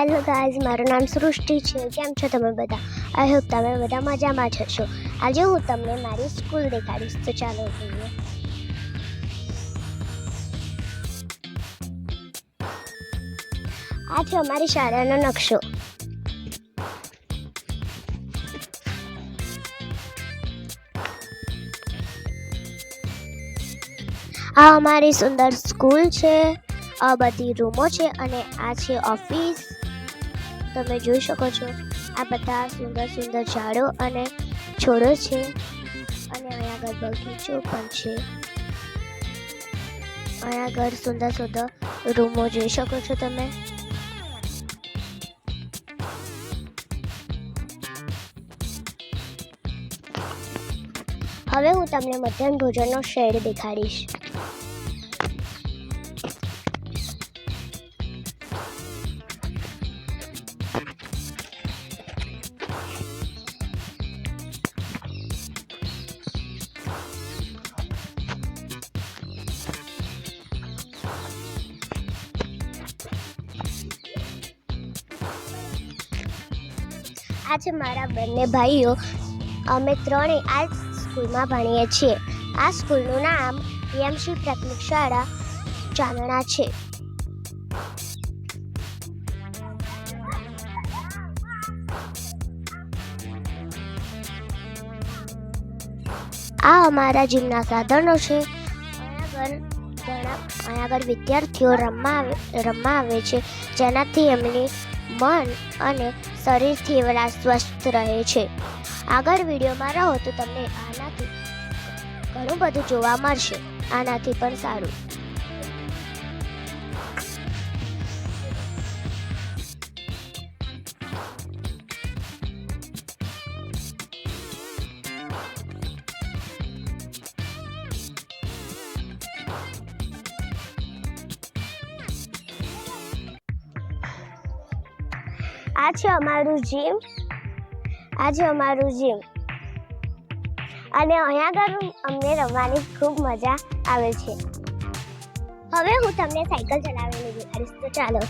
Hello guys, મારું નામ સૃષ્ટિ છે. કેમ છો તમે બધા? આઈ હોપ તમે બધા મજામાં જ હશો. આજે હું તમને મારી સ્કૂલ દેખાડીશ. તો ચાલો જોઈએ. આ છે અમારી શાળાનો નકશો. આ અમારી સુંદર સ્કૂલ છે. આ બધી રૂમો છે અને આ છે ઓફિસ. તમે જોઈ શકો છો, આ બધા સુંદર સુંદર ઝાડો અને છોડો છે. અને અહીંયા આગળ બગીચો પણ છે. અહીંયા આગળ સુંદર સુંદર રૂમો જોઈ શકો છો તમે. હવે હું તમને મધ્યાહન ભોજનનો શેડ દેખાડીશ. આ મારા બંને ભાઈઓ અમે ત્રણેય આ સ્કૂલમાં ભણીએ છીએ. આ સ્કૂલનું નામ પીએમસી પ્રાથમિક શાળા ચાંદણા છે. આ અમારા જીમના સાધનો છે. આગળ આગળ વિદ્યાર્થીઓ રમવા રમવા આવે છે. જેનાથી એમની મન અને શરીરથી એવડા સ્વસ્થ રહે છે. આગળ વિડીયોમાં રહો તો તમને આનાથી ઘણું બધું જોવા મળશે. આનાથી પણ સારું. આ છે અમારું જીમ આ છે અમારું જીમ અને અહીંયા આગળ અમને રમવાની ખૂબ મજા આવે છે. હવે હું તમને સાયકલ ચલાવીને દેખાડીશ તો ચાલો.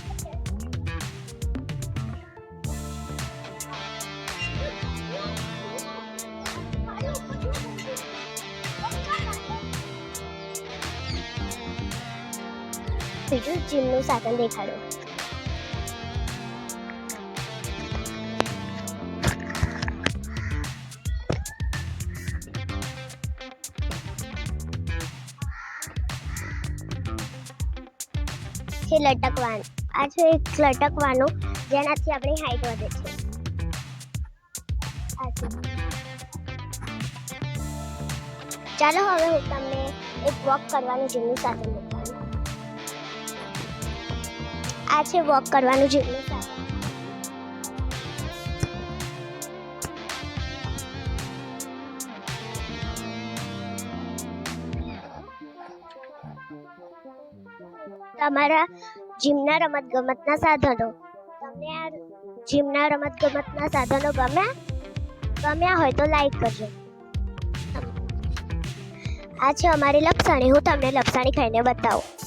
બીજું જીમનું સાધન દેખાડો. છે લટકવાનું. આ છે એક લટકવાનું, જેનાથી આપણી હાઈટ વધે છે. ચાલો હવે હું તમને એક વોક કરવાનું જીમની સાથે દેખાડું આ છે વોક કરવાનું જીમની સાધન તમારા જીમના રમત ગમતના સાધનો. તમને આ જીમના રમત ગમતના સાધનો ગમ્યા ગમ્યા હોય તો લાઈક કરજો. આ છે અમારી લપસાણી. હું તમને લપસાણી ખાઈને બતાવું.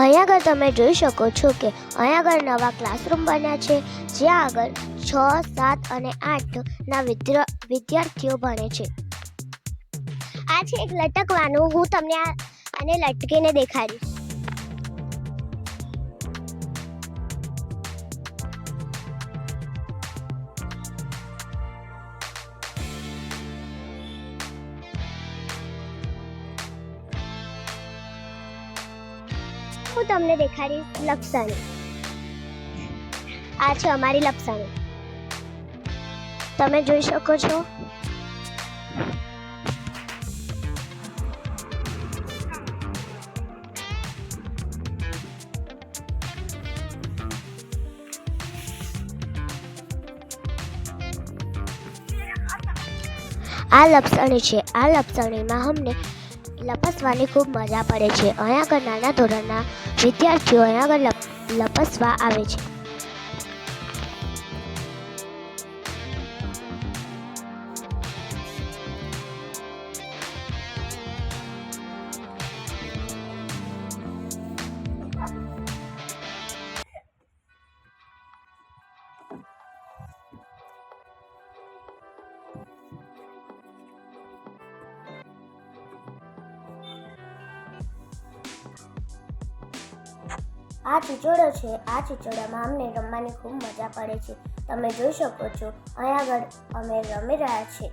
અહીંયા આગળ તમે જોઈ શકો છો કે અહીંયા આગળ નવા ક્લાસરૂમ બન્યા છે, જ્યાં આગળ છ, સાત અને આઠ ના વિદ્ય વિદ્યાર્થીઓ ભણે છે. આ છે એક લટકવાનું. હું તમને આ આને લટકીને દેખાડીશ. હું તમને દેખાડીશ લપસણી. આ છે અમારી લપસણી. તમે જોઈ શકો છો. આ લપસણી છે. આ લપસણીમાં અમને લપસવાની ખૂબ મજા પડે છે. અહીંયા આગળ નાના ધોરણના વિદ્યાર્થીઓ અહીંયા આગળ લપ- લપસવા આવે છે. આ ચિચોડો છે. આ ચિચોડામાં અમને રમવાની ખૂબ મજા પડે છે. તમે જોઈ શકો છો. અહીંયા આગળ અમે રમી રહ્યા છીએ.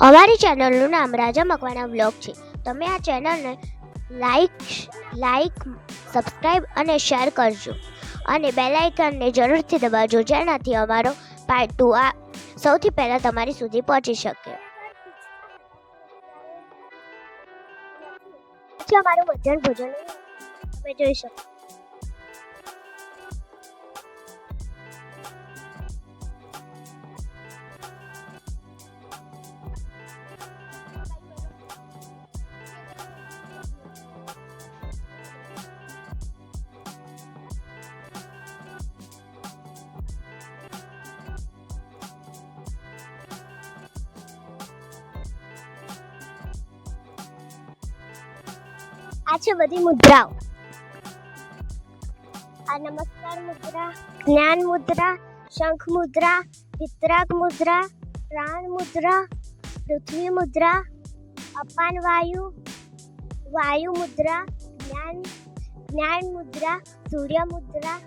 અમારી ચેનલનું નામ રાજા મકવાણા બ્લોગ છે. તમે આ ચેનલને લાઈક લાઈક સબસ્ક્રાઈબ અને શેર કરજો. અને બેલ આઇકનને જરૂરથી દબાવજો, જેનાથી અમારો પાર્ટ ટુ આ સૌથી પહેલાં તમારી સુધી પહોંચી શકે. અમારું મધ્યાહન ભોજન તમે જોઈ શકો. આ છે બધી મુદ્રાઓ. આ નમસ્કાર મુદ્રા, જ્ઞાન મુદ્રા, શંખ મુદ્રા વિતરાગ મુદ્રા, પ્રાણ મુદ્રા, પૃથ્વી મુદ્રા, અપાન વાયુ વાયુ મુદ્રા, જ્ઞાન જ્ઞાન મુદ્રા, સૂર્ય મુદ્રા,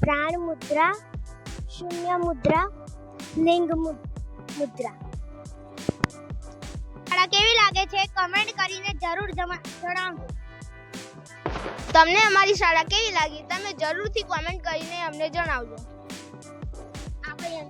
પ્રાણ મુદ્રા, શૂન્ય મુદ્રા, લિંગ મુદ્રા. કેવી લાગે છે? કમેન્ટ કરીને જરૂર જણાવજો. તમને અમારી શાળા કેવી લાગી? તમે જરૂરથી કોમેન્ટ કરીને અમને જણાવજો. આપણે